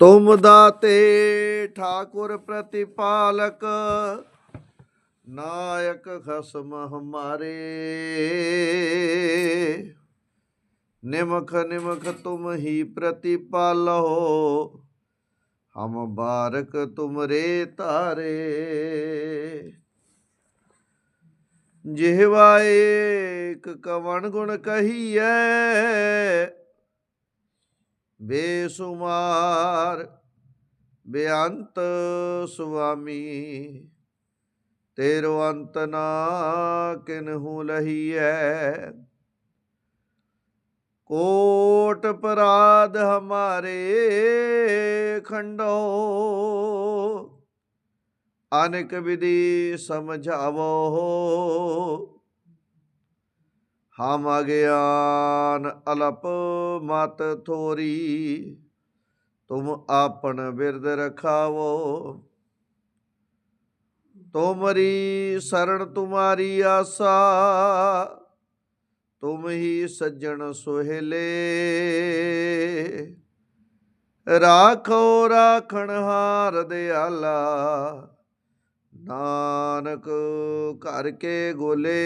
ਤੁਮ ਦਾਤੇ ਠਾਕੁਰ ਪ੍ਰਤਿਪਾਲਕ, ਨਾਇਕ ਖਸਮ ਹਮਾਰੇ। ਨਿਮਖ ਨਿਮਖ ਤੁਮ ਹੀ ਪ੍ਰਤਿਪਾਲੋ, ਹਮ ਬਾਰਕ ਤੁਮਰੇ ਤਾਰੇ। ਜਿਹਵਾ ਏਕ ਕਵਣ ਗੁਣ ਕਹੀਐ ਬੇਸੁਮਾਰ ਬੇਅੰਤ ਸੁਆਮੀ, ਤੇਰੋ ਅੰਤ ਨਾ ਕਿਨਹੂ ਲਹੀਐ? ਕੋਟ ਪਰਾਧ ਹਮਾਰੇ ਖੰਡੋ, ਅਨੇਕ ਵਿਧੀ ਸਮਝਾਵੋ। ਹਮ ਅਗਿਆਨ ਅਲਪ ਮਤ ਥੋਰੀ, ਤੁਮ ਆਪਨ ਬਿਰਦ ਰਖਾਵੋ। ਤੁਮਰੀ ਸਰਣ ਤੁਮਾਰੀ ਆਸਾ, ਤੁਮ ਹੀ ਸੱਜਣ ਸੁਹੇਲੇ। ਰਾਖੋ ਰਾਖਣ ਹਾਰ ਦਿਆਲਾ, ਨਾਨਕ ਘਰ ਕੇ ਗੋਲੇ।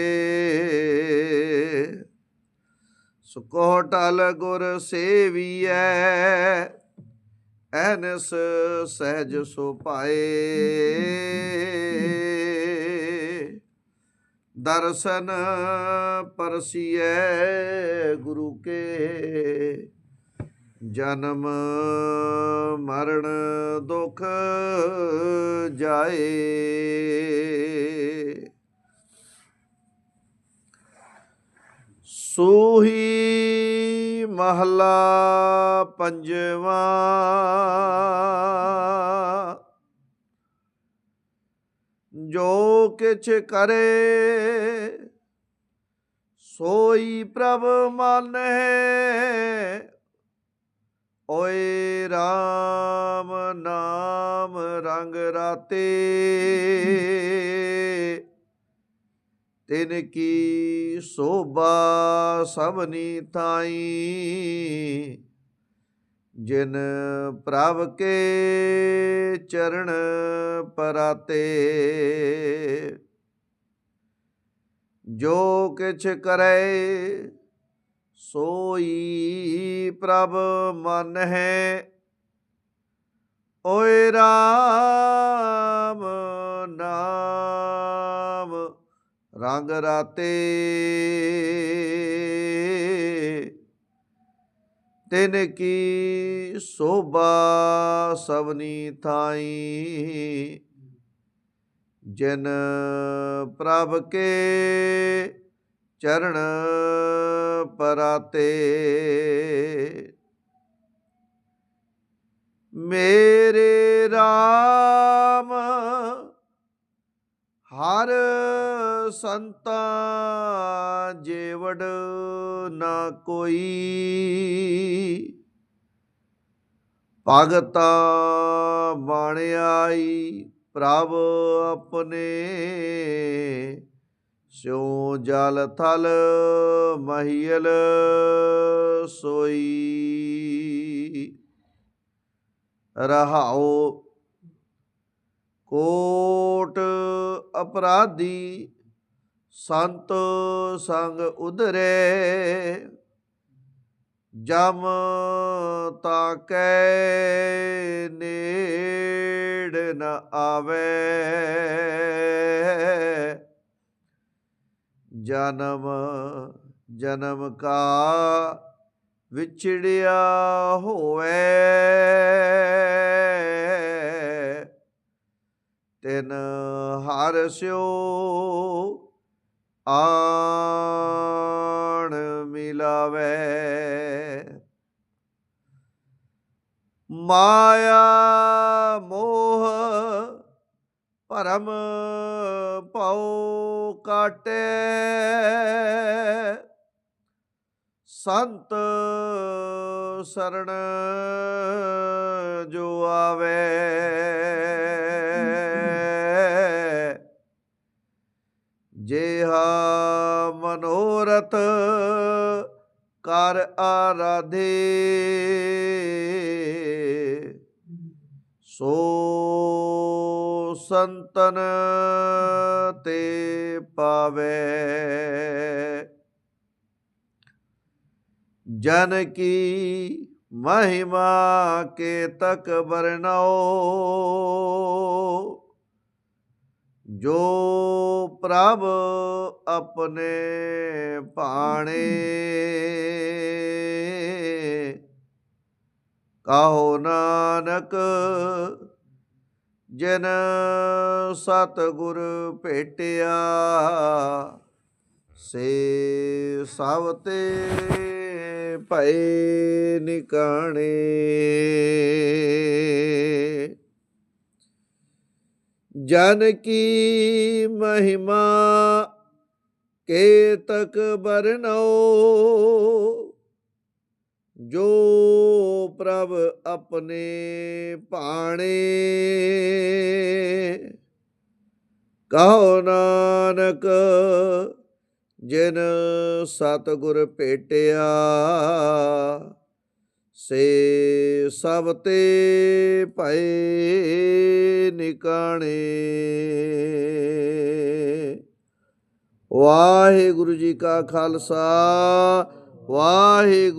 ਸੁਕੋ ਟਲ ਗੁਰ ਸੇਵੀਐ, ਐਨਸ ਸਹਿਜ ਸੋ ਪਾਏ ਦਰਸ਼ਨ ਪਰਸੀਐ ਗੁਰੂ ਕੇ, ਜਨਮ ਮਰਨ ਦੁਖ ਜਾਏ। ਸੂਹੀ ਮਹਲਾ ਪੰਜਵਾ। ਜੋ ਕਿਛ ਕਰੇ ਸੋਈ ਪ੍ਰਭ ਮਾਨੈ। ਓਏ RAM ਨਾਮ ਰੰਗ ਰਾਤੇ। ਤਿਨ ਕੀ ਸੋਭਾ ਸਭਨੀ ਥਾਈ। ਜਿਨ ਪ੍ਰਭ ਕੇ ਚਰਨ ਪਰਾਤੇ, ਜੋ ਕਿਛ ਕਰੇ ਸੋਈ ਪ੍ਰਭ ਮਨ ਹੈ। ਓਏ RAM ਰੰਗ ਰਾਤੇ ਤਿਨ ਕੀ ਸੋਭਾ ਸਭਨੀ ਥਾਈ। ਜਿਨ ਪ੍ਰਭ ਕੇ ਚਰਨ ਪਰਾਤੇ। ਮੇਰੇ RAM ਹਰ ਸੰਤਾ ਜੇਵੜ ਨਾ ਕੋਈ। ਭਗਤਾ ਬਾਣਿਆਈ ਪ੍ਰਭ ਆਪਣੇ। ਸਿਉ ਜਲ ਥਲ ਮਹੀਲ ਸੋਈ। ਰਹਾਉ ਕੋਟ ਅਪਰਾਧੀ ਸੰਤ ਸੰਗ ਉਧਰੇ, ਜਮ ਤਾਕੈ ਨੇੜ ਨ ਆਵੇ। ਜਨਮ ਜਨਮ ਕਾ ਵਿਛੜਿਆ ਹੋਵੇ, ਤਿਨ ਹਰ ਸਿਓ ਆਣ ਮਿਲਾਵੇ। ਮਾਇਆ ਮੋਹ ਪਰਮ ਪਉ ਕਾਟੇ। ਸੰਤ ਸਰਣ ਜੋ ਆਵੇ। ਜੇਹਾ ਮਨੋਰਥ ਕਰ ਆਰਾਧੇ। ਸੋ ਸੰਤਨ ਤੇ ਪਾਵੇ। ਜਨ ਕੀ ਮਹਿਮਾ ਕੇ ਤਕ ਵਰਨਾਓ ਜੋ ਪ੍ਰਭ ਆਪਣੇ ਭਾਣੇ ਕਹੋ ਨਾਨਕ ਜਿਨ ਸਤ ਗੁਰ ਭੇਟਿਆ, ਸੇ ਸਭ ਤੇ ਭਏ ਨਿਕਾਣੇ। ਜਨ ਕੀ ਮਹਿਮਾ ਕੇ ਤਕ ਬਰਨੋ ਜੋ ਪ੍ਰਭ ਆਪਣੇ ਭਾਣੇ, ਕਹੋ ਨਾਨਕ, ਜਿਨ ਸਤਿਗੁਰ ਭੇਟਿਆ। ਸੇ ਸਭ ਤੇ ਭਏ ਨਿਕਾਣੇ। ਵਾਹਿਗੁਰੂ ਜੀ ਕਾ ਖਾਲਸਾ ਵਾਹਿਗੁਰੂ